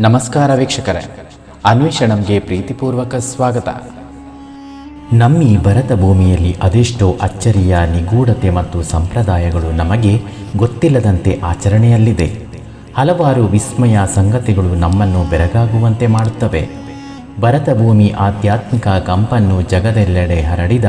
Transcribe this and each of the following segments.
ನಮಸ್ಕಾರ ವೀಕ್ಷಕರೇ. ಅನ್ವೇಷಣಂಗೆ ಪ್ರೀತಿಪೂರ್ವಕ ಸ್ವಾಗತ. ನಮ್ಮ ಈ ಭರತ ಭೂಮಿಯಲ್ಲಿ ಅದೆಷ್ಟೋ ಅಚ್ಚರಿಯ, ನಿಗೂಢತೆ ಮತ್ತು ಸಂಪ್ರದಾಯಗಳು ನಮಗೆ ಗೊತ್ತಿಲ್ಲದಂತೆ ಆಚರಣೆಯಲ್ಲಿದೆ. ಹಲವಾರು ವಿಸ್ಮಯ ಸಂಗತಿಗಳು ನಮ್ಮನ್ನು ಬೆರಗಾಗುವಂತೆ ಮಾಡುತ್ತವೆ. ಭರತ ಭೂಮಿ ಆಧ್ಯಾತ್ಮಿಕ ಕಂಪನ್ನು ಜಗದೆಲ್ಲೆಡೆ ಹರಡಿದ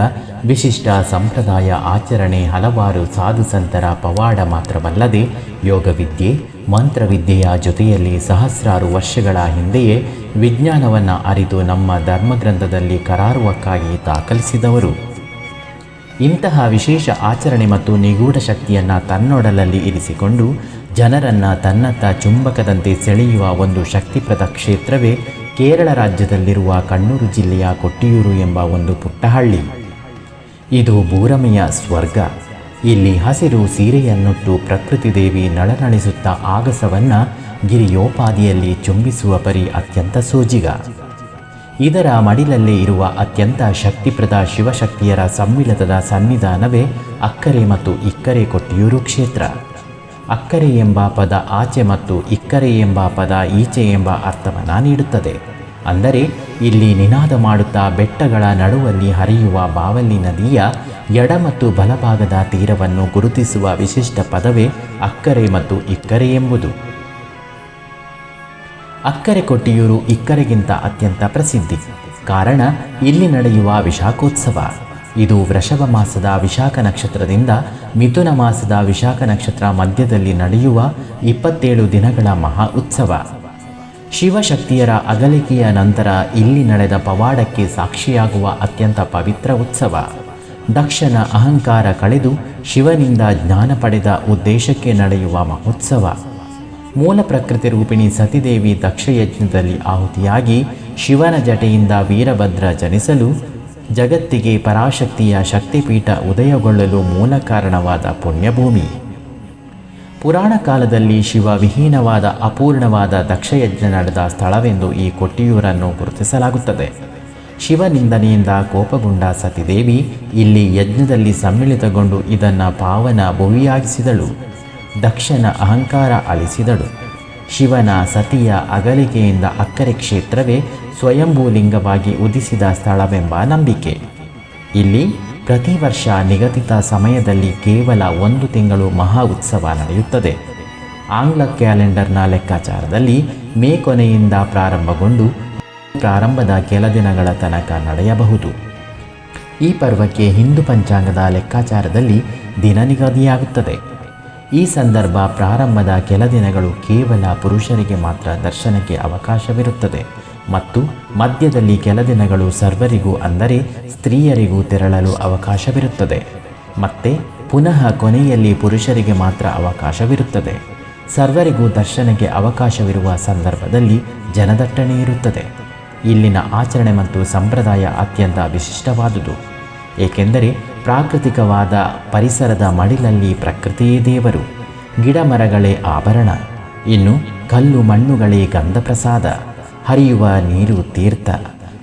ವಿಶಿಷ್ಟ ಸಂಪ್ರದಾಯ ಆಚರಣೆ ಹಲವಾರು ಸಾಧು ಸಂತರ ಪವಾಡ ಮಾತ್ರವಲ್ಲದೆ ಯೋಗವಿದ್ಯೆ ಮಂತ್ರವಿದ್ಯೆಯ ಜೊತೆಯಲ್ಲಿ ಸಹಸ್ರಾರು ವರ್ಷಗಳ ಹಿಂದೆಯೇ ವಿಜ್ಞಾನವನ್ನು ಅರಿತು ನಮ್ಮ ಧರ್ಮಗ್ರಂಥದಲ್ಲಿ ಕರಾರುವಕ್ಕಾಗಿ ದಾಖಲಿಸಿದವರು. ಇಂತಹ ವಿಶೇಷ ಆಚರಣೆ ಮತ್ತು ನಿಗೂಢ ಶಕ್ತಿಯನ್ನು ತನ್ನೊಡಲಲ್ಲಿ ಇರಿಸಿಕೊಂಡು ಜನರನ್ನು ತನ್ನತ್ತ ಚುಂಬಕದಂತೆ ಸೆಳೆಯುವ ಒಂದು ಶಕ್ತಿಪ್ರದ ಕ್ಷೇತ್ರವೇ ಕೇರಳ ರಾಜ್ಯದಲ್ಲಿರುವ ಕಣ್ಣೂರು ಜಿಲ್ಲೆಯ ಕೊಟ್ಟಿಯೂರು ಎಂಬ ಒಂದು ಪುಟ್ಟಹಳ್ಳಿ. ಇದು ಬೂರಮೆಯ ಸ್ವರ್ಗ. ಇಲ್ಲಿ ಹಸಿರು ಸೀರೆಯನ್ನುಟ್ಟು ಪ್ರಕೃತಿ ದೇವಿ ನಳನಳಿಸುತ್ತಾ ಆಗಸವನ್ನು ಗಿರಿಯೋಪಾದಿಯಲ್ಲಿ ಚುಂಬಿಸುವ ಪರಿ ಅತ್ಯಂತ ಸೋಜಿಗ. ಇದರ ಮಡಿಲಲ್ಲೇ ಇರುವ ಅತ್ಯಂತ ಶಕ್ತಿಪ್ರದ ಶಿವಶಕ್ತಿಯರ ಸಮ್ಮಿಳಿತದ ಸನ್ನಿಧಾನವೇ ಅಕ್ಕರೆ ಮತ್ತು ಇಕ್ಕರೆ ಕೊಟ್ಟಿಯೂರು ಕ್ಷೇತ್ರ. ಅಕ್ಕರೆ ಎಂಬ ಪದ ಆಚೆ ಮತ್ತು ಇಕ್ಕರೆ ಎಂಬ ಪದ ಈಚೆ ಎಂಬ ಅರ್ಥವನ್ನು ನೀಡುತ್ತದೆ. ಅಂದರೆ ಇಲ್ಲಿ ನಿನಾದ ಮಾಡುತ್ತಾ ಬೆಟ್ಟಗಳ ನಡುವಲ್ಲಿ ಹರಿಯುವ ಬಾವಲಿ ನದಿಯ ಎಡ ಮತ್ತು ಬಲಭಾಗದ ತೀರವನ್ನು ಗುರುತಿಸುವ ವಿಶಿಷ್ಟ ಪದವೇ ಅಕ್ಕರೆ ಮತ್ತು ಇಕ್ಕರೆ ಎಂಬುದು. ಅಕ್ಕರೆ ಕೊಟ್ಟಿಯೂರು ಇಕ್ಕರೆಗಿಂತ ಅತ್ಯಂತ ಪ್ರಸಿದ್ಧಿ. ಕಾರಣ, ಇಲ್ಲಿ ನಡೆಯುವ ವಿಶಾಖೋತ್ಸವ. ಇದು ವೃಷಭ ಮಾಸದ ವಿಶಾಖ ನಕ್ಷತ್ರದಿಂದ ಮಿಥುನ ಮಾಸದ ವಿಶಾಖ ನಕ್ಷತ್ರ ಮಧ್ಯದಲ್ಲಿ ನಡೆಯುವ ಇಪ್ಪತ್ತೇಳು ದಿನಗಳ ಮಹಾ ಉತ್ಸವ. ಶಿವಶಕ್ತಿಯರ ಅಗಲಿಕೆಯ ನಂತರ ಇಲ್ಲಿ ನಡೆದ ಪವಾಡಕ್ಕೆ ಸಾಕ್ಷಿಯಾಗುವ ಅತ್ಯಂತ ಪವಿತ್ರ ಉತ್ಸವ. ದಕ್ಷನ ಅಹಂಕಾರ ಕಳೆದು ಶಿವನಿಂದ ಜ್ಞಾನ ಪಡೆದ ಉದ್ದೇಶಕ್ಕೆ ನಡೆಯುವ ಮಹೋತ್ಸವ. ಮೂಲ ಪ್ರಕೃತಿ ರೂಪಿಣಿ ಸತಿದೇವಿ ದಕ್ಷಯಜ್ಞದಲ್ಲಿ ಆಹುತಿಯಾಗಿ ಶಿವನ ಜಟೆಯಿಂದ ವೀರಭದ್ರ ಜನಿಸಲು ಜಗತ್ತಿಗೆ ಪರಾಶಕ್ತಿಯ ಶಕ್ತಿಪೀಠ ಉದಯಗೊಳ್ಳಲು ಮೂಲ ಕಾರಣವಾದ ಪುಣ್ಯಭೂಮಿ. ಪುರಾಣ ಕಾಲದಲ್ಲಿ ಶಿವ ವಿಹೀನವಾದ ಅಪೂರ್ಣವಾದ ದಕ್ಷಯಜ್ಞ ನಡೆದ ಸ್ಥಳವೆಂದು ಈ ಕೊಟ್ಟಿಯೂರನ್ನು ಗುರುತಿಸಲಾಗುತ್ತದೆ. ಶಿವನಿಂದನೆಯಿಂದ ಕೋಪಗೊಂಡ ಸತಿದೇವಿ ಇಲ್ಲಿ ಯಜ್ಞದಲ್ಲಿ ಸಮ್ಮಿಳಿತಗೊಂಡು ಇದನ್ನು ಪಾವನ ಭುವಿಯಾಗಿಸಿದಳು. ದಕ್ಷನ ಅಹಂಕಾರ ಅಳಿಸಿದಳು. ಶಿವನ ಸತಿಯ ಅಗಲಿಕೆಯಿಂದ ಅಕ್ಕರೆ ಕ್ಷೇತ್ರವೇ ಸ್ವಯಂಭೂಲಿಂಗವಾಗಿ ಉದಿಸಿದ ಸ್ಥಳವೆಂಬ ನಂಬಿಕೆ. ಇಲ್ಲಿ ಪ್ರತಿ ವರ್ಷ ನಿಗದಿತ ಸಮಯದಲ್ಲಿ ಕೇವಲ ಒಂದು ತಿಂಗಳು ಮಹಾ ಉತ್ಸವ ನಡೆಯುತ್ತದೆ. ಆಂಗ್ಲ ಕ್ಯಾಲೆಂಡರ್ನ ಲೆಕ್ಕಾಚಾರದಲ್ಲಿ ಮೇ ಕೊನೆಯಿಂದ ಪ್ರಾರಂಭಗೊಂಡು ಪ್ರಾರಂಭದ ಕೆಲ ದಿನಗಳ ತನಕ ನಡೆಯಬಹುದು. ಈ ಪರ್ವಕ್ಕೆ ಹಿಂದೂ ಪಂಚಾಂಗದ ಲೆಕ್ಕಾಚಾರದಲ್ಲಿ ದಿನ ನಿಗದಿಯಾಗುತ್ತದೆ ಈ ಸಂದರ್ಭ ಪ್ರಾರಂಭದ ಕೆಲ ದಿನಗಳು ಕೇವಲ ಪುರುಷರಿಗೆ ಮಾತ್ರ ದರ್ಶನಕ್ಕೆ ಅವಕಾಶವಿರುತ್ತದೆ. ಮತ್ತು ಮಧ್ಯದಲ್ಲಿ ಕೆಲ ದಿನಗಳು ಸರ್ವರಿಗೂ ಅಂದರೆ ಸ್ತ್ರೀಯರಿಗೂ ತೆರಳಲು ಅವಕಾಶವಿರುತ್ತದೆ. ಮತ್ತೆ ಪುನಃ ಕೊನೆಯಲ್ಲಿ ಪುರುಷರಿಗೆ ಮಾತ್ರ ಅವಕಾಶವಿರುತ್ತದೆ. ಸರ್ವರಿಗೂ ದರ್ಶನಕ್ಕೆ ಅವಕಾಶವಿರುವ ಸಂದರ್ಭದಲ್ಲಿ ಜನದಟ್ಟಣೆ ಇರುತ್ತದೆ. ಇಲ್ಲಿನ ಆಚರಣೆ ಮತ್ತು ಸಂಪ್ರದಾಯ ಅತ್ಯಂತ ವಿಶಿಷ್ಟವಾದುದು. ಏಕೆಂದರೆ ಪ್ರಾಕೃತಿಕವಾದ ಪರಿಸರದ ಮಡಿಲಲ್ಲಿ ಪ್ರಕೃತಿಯೇ ದೇವರು. ಗಿಡ ಮರಗಳೇ ಆಭರಣ. ಇನ್ನು ಕಲ್ಲು ಮಣ್ಣುಗಳೇ ಗಂಧಪ್ರಸಾದ. ಹರಿಯುವ ನೀರು ತೀರ್ಥ.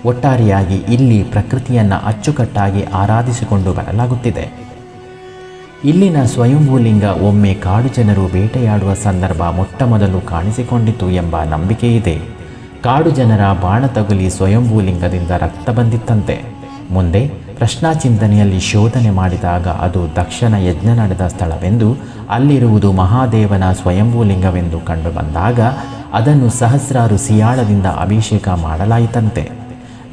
ಒಟ್ಟಾರೆಯಾಗಿ ಇಲ್ಲಿ ಪ್ರಕೃತಿಯನ್ನು ಅಚ್ಚುಕಟ್ಟಾಗಿ ಆರಾಧಿಸಿಕೊಂಡು ಬರಲಾಗುತ್ತಿದೆ. ಇಲ್ಲಿನ ಸ್ವಯಂಭೂಲಿಂಗ ಒಮ್ಮೆ ಕಾಡು ಜನರು ಬೇಟೆಯಾಡುವ ಸಂದರ್ಭ ಮೊಟ್ಟಮೊದಲು ಕಾಣಿಸಿಕೊಂಡಿತು ಎಂಬ ನಂಬಿಕೆ ಇದೆ ಕಾಡು ಜನರ ಬಾಣ ತಗುಲಿ ಸ್ವಯಂಭೂಲಿಂಗದಿಂದ ರಕ್ತ ಬಂದಿತ್ತಂತೆ. ಮುಂದೆ ಪ್ರಶ್ನಾಚಿಂತನೆಯಲ್ಲಿ ಶೋಧನೆ ಮಾಡಿದಾಗ ಅದು ದಕ್ಷಿಣ ಯಜ್ಞ ನಡೆದ ಸ್ಥಳವೆಂದು, ಅಲ್ಲಿರುವುದು ಮಹಾದೇವನ ಸ್ವಯಂಭೂಲಿಂಗವೆಂದು ಕಂಡುಬಂದಾಗ ಅದನ್ನು ಸಹಸ್ರಾರು ಸಿಯಾಳದಿಂದ ಅಭಿಷೇಕ ಮಾಡಲಾಯಿತಂತೆ.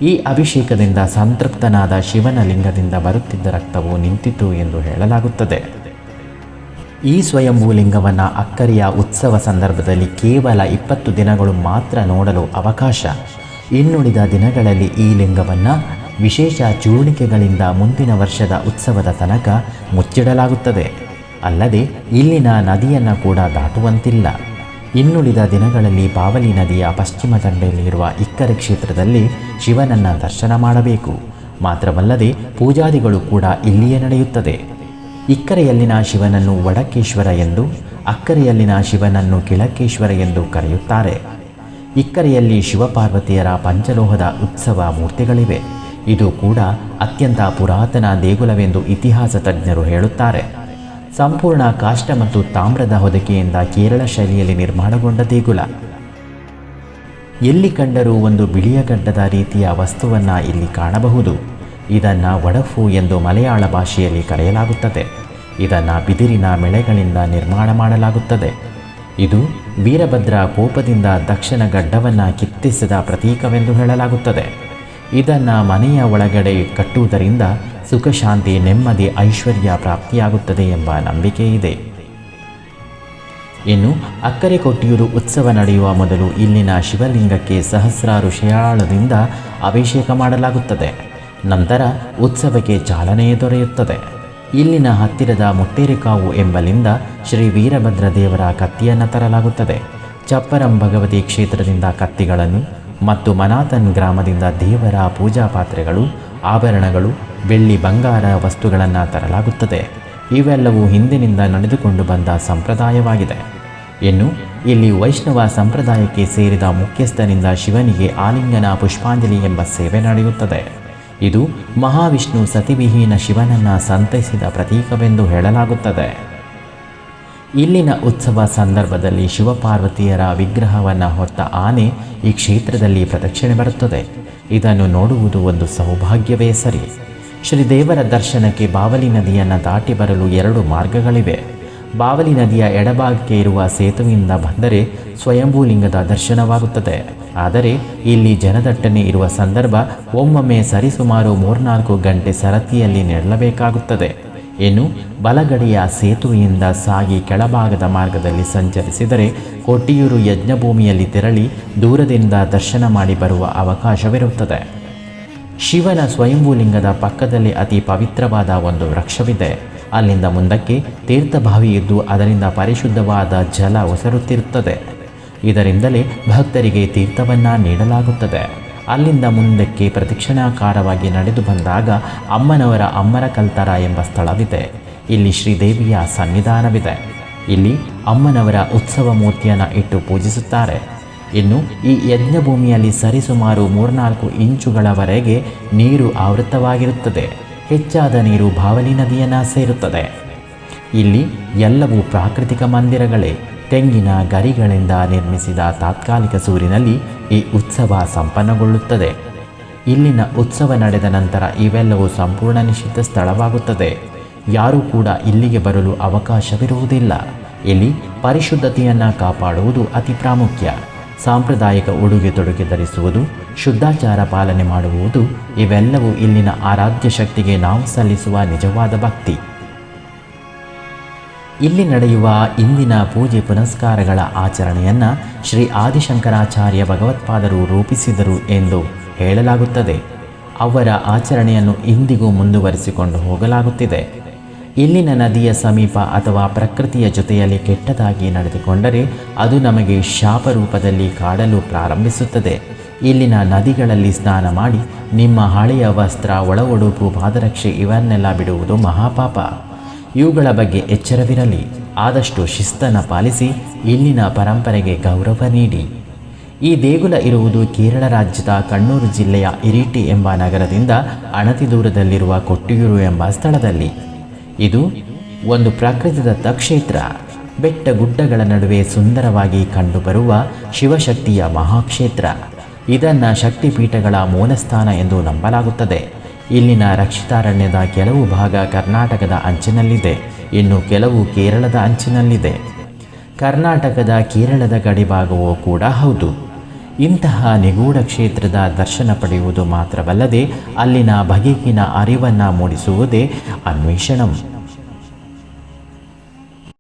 ಈ ಅಭಿಷೇಕದಿಂದ ಸಂತೃಪ್ತನಾದ ಶಿವನ ಲಿಂಗದಿಂದ ಬರುತ್ತಿದ್ದ ರಕ್ತವು ನಿಂತಿತು ಎಂದು ಹೇಳಲಾಗುತ್ತದೆ. ಈ ಸ್ವಯಂಭೂಲಿಂಗವನ್ನು ಅಕ್ಕರಿಯ ಉತ್ಸವ ಸಂದರ್ಭದಲ್ಲಿ ಕೇವಲ ಇಪ್ಪತ್ತು ದಿನಗಳು ಮಾತ್ರ ನೋಡಲು ಅವಕಾಶ. ಇನ್ನುಳಿದ ದಿನಗಳಲ್ಲಿ ಈ ಲಿಂಗವನ್ನು ವಿಶೇಷ ಚೂರ್ಣಿಕೆಗಳಿಂದ ಮುಂದಿನ ವರ್ಷದ ಉತ್ಸವದ ತನಕ ಮುಚ್ಚಿಡಲಾಗುತ್ತದೆ. ಅಲ್ಲದೆ ಇಲ್ಲಿನ ನದಿಯನ್ನು ಕೂಡ ದಾಟುವಂತಿಲ್ಲ. ಇನ್ನುಳಿದ ದಿನಗಳಲ್ಲಿ ಬಾವಲಿ ನದಿಯ ಪಶ್ಚಿಮ ದಂಡೆಯಲ್ಲಿರುವ ಇಕ್ಕರೆ ಕ್ಷೇತ್ರದಲ್ಲಿ ಶಿವನನ್ನು ದರ್ಶನ ಮಾಡಬೇಕು. ಮಾತ್ರವಲ್ಲದೆ ಪೂಜಾದಿಗಳು ಕೂಡ ಇಲ್ಲಿಯೇ ನಡೆಯುತ್ತದೆ. ಇಕ್ಕರೆಯಲ್ಲಿನ ಶಿವನನ್ನು ವಡಕೇಶ್ವರ ಎಂದು, ಅಕ್ಕರೆಯಲ್ಲಿನ ಶಿವನನ್ನು ಕಿಳಕೇಶ್ವರ ಎಂದು ಕರೆಯುತ್ತಾರೆ. ಇಕ್ಕರೆಯಲ್ಲಿ ಶಿವಪಾರ್ವತಿಯರ ಪಂಚಲೋಹದ ಉತ್ಸವ ಮೂರ್ತಿಗಳಿವೆ. ಇದು ಕೂಡ ಅತ್ಯಂತ ಪುರಾತನ ದೇಗುಲವೆಂದು ಇತಿಹಾಸ ತಜ್ಞರು ಹೇಳುತ್ತಾರೆ. ಸಂಪೂರ್ಣ ಕಾಷ್ಟ ಮತ್ತು ತಾಮ್ರದ ಹೊದಿಕೆಯಿಂದ ಕೇರಳ ಶೈಲಿಯಲ್ಲಿ ನಿರ್ಮಾಣಗೊಂಡ ದೇಗುಲ. ಎಲ್ಲಿ ಕಂಡರೂ ಒಂದು ಬಿಳಿಯ ಗಡ್ಡದ ರೀತಿಯ ವಸ್ತುವನ್ನು ಇಲ್ಲಿ ಕಾಣಬಹುದು. ಇದನ್ನು ವಡಫು ಎಂದು ಮಲಯಾಳ ಭಾಷೆಯಲ್ಲಿ ಕರೆಯಲಾಗುತ್ತದೆ. ಇದನ್ನು ಬಿದಿರಿನ ಮೆಳೆಗಳಿಂದ ನಿರ್ಮಾಣ ಮಾಡಲಾಗುತ್ತದೆ. ಇದು ವೀರಭದ್ರ ಕೋಪದಿಂದ ದಕ್ಷಿಣ ಗಡ್ಡವನ್ನು ಕಿತ್ತಿಸಿದ ಪ್ರತೀಕವೆಂದು ಹೇಳಲಾಗುತ್ತದೆ. ಇದನ್ನು ಮನೆಯ ಒಳಗಡೆ ಕಟ್ಟುವುದರಿಂದ ಸುಖಶಾಂತಿ, ನೆಮ್ಮದಿ, ಐಶ್ವರ್ಯ ಪ್ರಾಪ್ತಿಯಾಗುತ್ತದೆ ಎಂಬ ನಂಬಿಕೆ ಇದೆ. ಇನ್ನು ಅಕ್ಕರೆ ಕೊಟ್ಟಿಯೂರು ಉತ್ಸವ ನಡೆಯುವ ಮೊದಲು ಇಲ್ಲಿನ ಶಿವಲಿಂಗಕ್ಕೆ ಸಹಸ್ರಾರು ಶಯಾಳದಿಂದ ಅಭಿಷೇಕ ಮಾಡಲಾಗುತ್ತದೆ. ನಂತರ ಉತ್ಸವಕ್ಕೆ ಚಾಲನೆ ದೊರೆಯುತ್ತದೆ. ಇಲ್ಲಿನ ಹತ್ತಿರದ ಮುಟ್ಟೇರಿಕಾವು ಎಂಬಲ್ಲಿಂದ ಶ್ರೀ ವೀರಭದ್ರ ದೇವರ ಕತ್ತಿಯನ್ನು ತರಲಾಗುತ್ತದೆ. ಚಪ್ಪರಂ ಭಗವತಿ ಕ್ಷೇತ್ರದಿಂದ ಕತ್ತಿಗಳನ್ನು ಮತ್ತು ಮನಾತನ್ ಗ್ರಾಮದಿಂದ ದೇವರ ಪೂಜಾ ಪಾತ್ರೆಗಳು, ಆಭರಣಗಳು, ಬೆಳ್ಳಿ ಬಂಗಾರ ವಸ್ತುಗಳನ್ನು ತರಲಾಗುತ್ತದೆ. ಇವೆಲ್ಲವೂ ಹಿಂದಿನಿಂದ ನಡೆದುಕೊಂಡು ಬಂದ ಸಂಪ್ರದಾಯವಾಗಿದೆ. ಇನ್ನು ಇಲ್ಲಿ ವೈಷ್ಣವ ಸಂಪ್ರದಾಯಕ್ಕೆ ಸೇರಿದ ಮುಖ್ಯಸ್ಥನಿಂದ ಶಿವನಿಗೆ ಆಲಿಂಗನ ಪುಷ್ಪಾಂಜಲಿ ಎಂಬ ಸೇವೆ ನಡೆಯುತ್ತದೆ. ಇದು ಮಹಾವಿಷ್ಣು ಸತಿವಿಹೀನ ಶಿವನನ್ನು ಸಂತೈಸಿದ ಪ್ರತೀಕವೆಂದು ಹೇಳಲಾಗುತ್ತದೆ. ಇಲ್ಲಿನ ಉತ್ಸವ ಸಂದರ್ಭದಲ್ಲಿ ಶಿವಪಾರ್ವತಿಯರ ವಿಗ್ರಹವನ್ನು ಹೊತ್ತ ಆನೆ ಈ ಕ್ಷೇತ್ರದಲ್ಲಿ ಪ್ರದಕ್ಷಿಣೆ ಬರುತ್ತದೆ. ಇದನ್ನು ನೋಡುವುದು ಒಂದು ಸೌಭಾಗ್ಯವೇ ಸರಿ. ಶ್ರೀದೇವರ ದರ್ಶನಕ್ಕೆ ಬಾವಲಿ ನದಿಯನ್ನು ದಾಟಿ ಬರಲು ಎರಡು ಮಾರ್ಗಗಳಿವೆ. ಬಾವಲಿ ನದಿಯ ಎಡಭಾಗಕ್ಕೆ ಇರುವ ಸೇತುವೆಯಿಂದ ಬಂದರೆ ಸ್ವಯಂಭೂಲಿಂಗದ ದರ್ಶನವಾಗುತ್ತದೆ. ಆದರೆ ಇಲ್ಲಿ ಜನದಟ್ಟಣೆ ಇರುವ ಸಂದರ್ಭ ಒಮ್ಮೊಮ್ಮೆ ಸರಿಸುಮಾರು ಮೂರ್ನಾಲ್ಕು ಗಂಟೆ ಸರತಿಯಲ್ಲಿ ನೆರಳಬೇಕಾಗುತ್ತದೆ. ಇನ್ನು ಬಲಗಡೆಯ ಸೇತುವೆಯಿಂದ ಸಾಗಿ ಕೆಳಭಾಗದ ಮಾರ್ಗದಲ್ಲಿ ಸಂಚರಿಸಿದರೆ ಕೊಟ್ಟಿಯೂರು ಯಜ್ಞಭೂಮಿಯಲ್ಲಿ ತೆರಳಿ ದೂರದಿಂದ ದರ್ಶನ ಮಾಡಿ ಬರುವ ಅವಕಾಶವಿರುತ್ತದೆ. ಶಿವನ ಸ್ವಯಂಭೂಲಿಂಗದ ಪಕ್ಕದಲ್ಲಿ ಅತಿ ಪವಿತ್ರವಾದ ಒಂದು ವೃಕ್ಷವಿದೆ. ಅಲ್ಲಿಂದ ಮುಂದಕ್ಕೆ ತೀರ್ಥಭಾವಿ ಇದ್ದು ಅದರಿಂದ ಪರಿಶುದ್ಧವಾದ ಜಲ ಒಸರುತ್ತಿರುತ್ತದೆ. ಇದರಿಂದಲೇ ಭಕ್ತರಿಗೆ ತೀರ್ಥವನ್ನು ನೀಡಲಾಗುತ್ತದೆ. ಅಲ್ಲಿಂದ ಮುಂದಕ್ಕೆ ಪ್ರದಕ್ಷಿಣಾಕಾರವಾಗಿ ನಡೆದು ಬಂದಾಗ ಅಮ್ಮನವರ ಅಮ್ಮರ ಕಲ್ತರ ಎಂಬ ಸ್ಥಳವಿದೆ. ಇಲ್ಲಿ ಶ್ರೀದೇವಿಯ ಸನ್ನಿಧಾನವಿದೆ. ಇಲ್ಲಿ ಅಮ್ಮನವರ ಉತ್ಸವ ಮೂರ್ತಿಯನ್ನು ಇಟ್ಟು ಪೂಜಿಸುತ್ತಾರೆ. ಇನ್ನು ಈ ಯಜ್ಞಭೂಮಿಯಲ್ಲಿ ಸರಿಸುಮಾರು ಮೂರ್ನಾಲ್ಕು ಇಂಚುಗಳವರೆಗೆ ನೀರು ಆವೃತವಾಗಿರುತ್ತದೆ ಹೆಚ್ಚಾದ ನೀರು ಭಾವಲಿ ನದಿಯನ್ನು ಸೇರುತ್ತದೆ. ಇಲ್ಲಿ ಎಲ್ಲವೂ ಪ್ರಾಕೃತಿಕ ಮಂದಿರಗಳೇ. ತೆಂಗಿನ ಗರಿಗಳಿಂದ ನಿರ್ಮಿಸಿದ ತಾತ್ಕಾಲಿಕ ಸೂರಿನಲ್ಲಿ ಈ ಉತ್ಸವ ಸಂಪನ್ನಗೊಳ್ಳುತ್ತದೆ. ಇಲ್ಲಿನ ಉತ್ಸವ ನಡೆದ ನಂತರ ಇವೆಲ್ಲವೂ ಸಂಪೂರ್ಣ ನಿಷಿದ್ಧ ಸ್ಥಳವಾಗುತ್ತದೆ. ಯಾರೂ ಕೂಡ ಇಲ್ಲಿಗೆ ಬರಲು ಅವಕಾಶವಿರುವುದಿಲ್ಲ. ಇಲ್ಲಿ ಪರಿಶುದ್ಧತೆಯನ್ನು ಕಾಪಾಡುವುದು ಅತಿ ಪ್ರಾಮುಖ್ಯ. ಸಾಂಪ್ರದಾಯಿಕ ಉಡುಗೆ ತೊಡುಗೆ ಧರಿಸುವುದು, ಶುದ್ಧಾಚಾರ ಪಾಲನೆ ಮಾಡುವುದು, ಇವೆಲ್ಲವೂ ಇಲ್ಲಿನ ಆರಾಧ್ಯ ಶಕ್ತಿಗೆ ನಾವು ಸಲ್ಲಿಸುವ ನಿಜವಾದ ಭಕ್ತಿ. ಇಲ್ಲಿ ನಡೆಯುವ ಇಂದಿನ ಪೂಜೆ ಪುನಸ್ಕಾರಗಳ ಆಚರಣೆಯನ್ನು ಶ್ರೀ ಆದಿಶಂಕರಾಚಾರ್ಯ ಭಗವತ್ಪಾದರು ರೂಪಿಸಿದರು ಎಂದು ಹೇಳಲಾಗುತ್ತದೆ. ಅವರ ಆಚರಣೆಯನ್ನು ಇಂದಿಗೂ ಮುಂದುವರಿಸಿಕೊಂಡು ಹೋಗಲಾಗುತ್ತಿದೆ. ಇಲ್ಲಿನ ನದಿಯ ಸಮೀಪ ಅಥವಾ ಪ್ರಕೃತಿಯ ಜೊತೆಯಲ್ಲಿ ಕೆಟ್ಟದಾಗಿ ನಡೆದುಕೊಂಡರೆ ಅದು ನಮಗೆ ಶಾಪ ರೂಪದಲ್ಲಿ ಕಾಡಲು ಪ್ರಾರಂಭಿಸುತ್ತದೆ. ಇಲ್ಲಿನ ನದಿಗಳಲ್ಲಿ ಸ್ನಾನ ಮಾಡಿ ನಿಮ್ಮ ಹಳೆಯ ವಸ್ತ್ರ ಒಳ ಉಡುಪು ಪಾದರಕ್ಷೆ ಇವನ್ನೆಲ್ಲ ಬಿಡುವುದು ಮಹಾಪಾಪ. ಇವುಗಳ ಬಗ್ಗೆ ಎಚ್ಚರವಿರಲಿ. ಆದಷ್ಟು ಶಿಸ್ತನ್ನು ಪಾಲಿಸಿ ಇಲ್ಲಿನ ಪರಂಪರೆಗೆ ಗೌರವ ನೀಡಿ. ಈ ದೇಗುಲ ಇರುವುದು ಕೇರಳ ರಾಜ್ಯದ ಕಣ್ಣೂರು ಜಿಲ್ಲೆಯ ಇರಿಟಿ ಎಂಬ ನಗರದಿಂದ ಅಣತಿ ದೂರದಲ್ಲಿರುವ ಕೊಟ್ಟಿಯೂರು ಎಂಬ ಸ್ಥಳದಲ್ಲಿ. ಇದು ಒಂದು ಪ್ರಾಕೃತಿಕ ತಕ್ಷೇತ್ರ. ಬೆಟ್ಟ ಗುಡ್ಡಗಳ ನಡುವೆ ಸುಂದರವಾಗಿ ಕಂಡುಬರುವ ಶಿವಶಕ್ತಿಯ ಮಹಾಕ್ಷೇತ್ರ. ಇದನ್ನು ಶಕ್ತಿಪೀಠಗಳ ಮೂಲಸ್ಥಾನ ಎಂದು ನಂಬಲಾಗುತ್ತದೆ. ಇಲ್ಲಿನ ರಕ್ಷಿತಾರಣ್ಯದ ಕೆಲವು ಭಾಗ ಕರ್ನಾಟಕದ ಅಂಚಿನಲ್ಲಿದೆ. ಇನ್ನು ಕೆಲವು ಕೇರಳದ ಅಂಚಿನಲ್ಲಿದೆ. ಕರ್ನಾಟಕದ ಕೇರಳದ ಗಡಿಭಾಗವೂ ಕೂಡ ಹೌದು. ಇಂತಹ ನಿಗೂಢ ಕ್ಷೇತ್ರದ ದರ್ಶನ ಪಡೆಯುವುದು ಮಾತ್ರವಲ್ಲದೆ ಅಲ್ಲಿನ ಬಗೆಗಿನ ಅರಿವನ್ನು ಮೂಡಿಸುವುದೇ ಅನ್ವೇಷಣಂ.